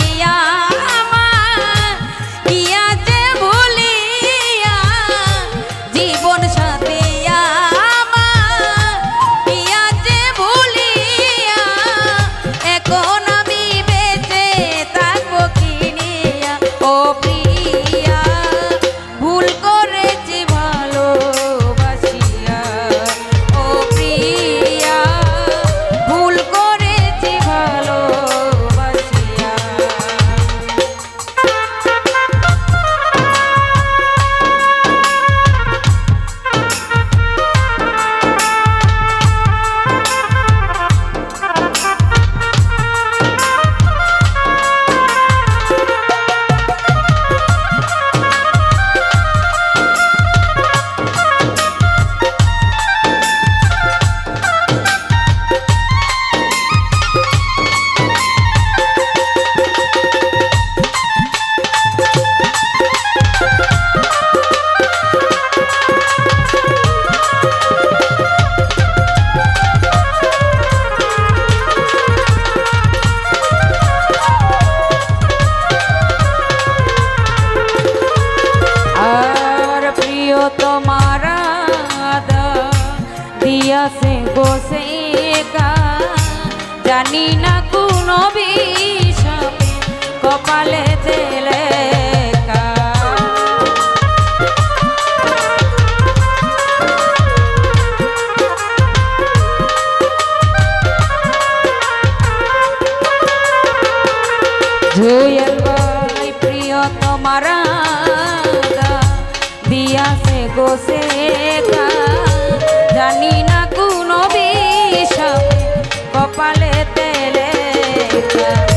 দিয়া আছে বসে একা জানি না কোনো বিষাপে কপালে তেলে জুয়েল ভাই প্রিয় তোমার দিয়াছে গোসে জানি না Yeah.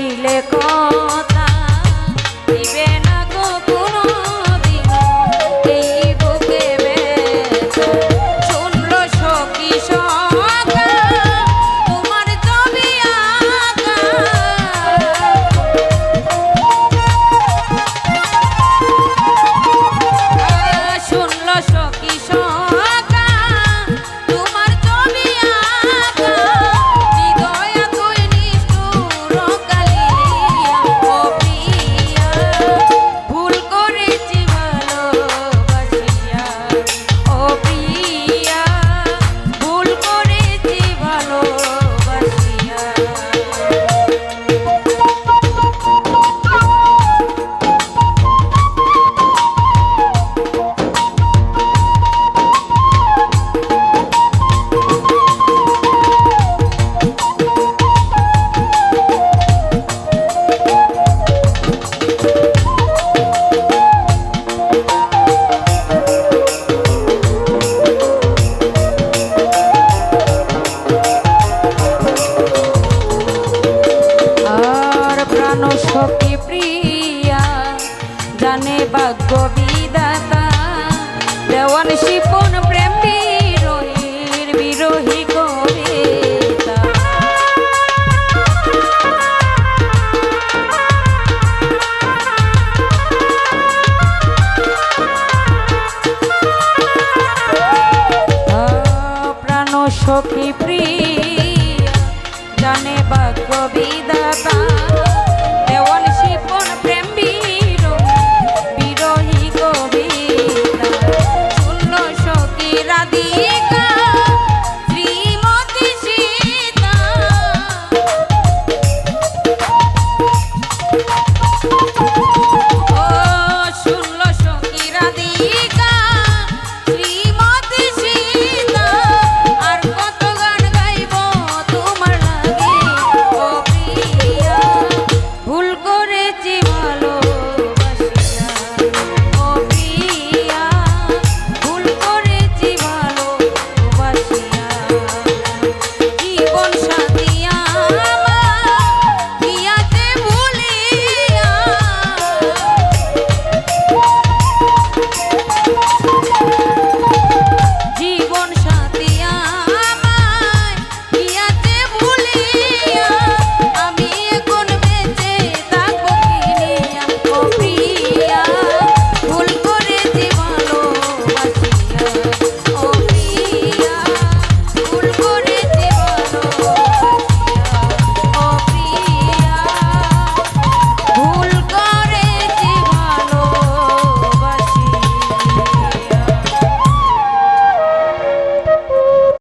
দিয়াছিলে কথা দেওয়ান শিপন করেছি ভালো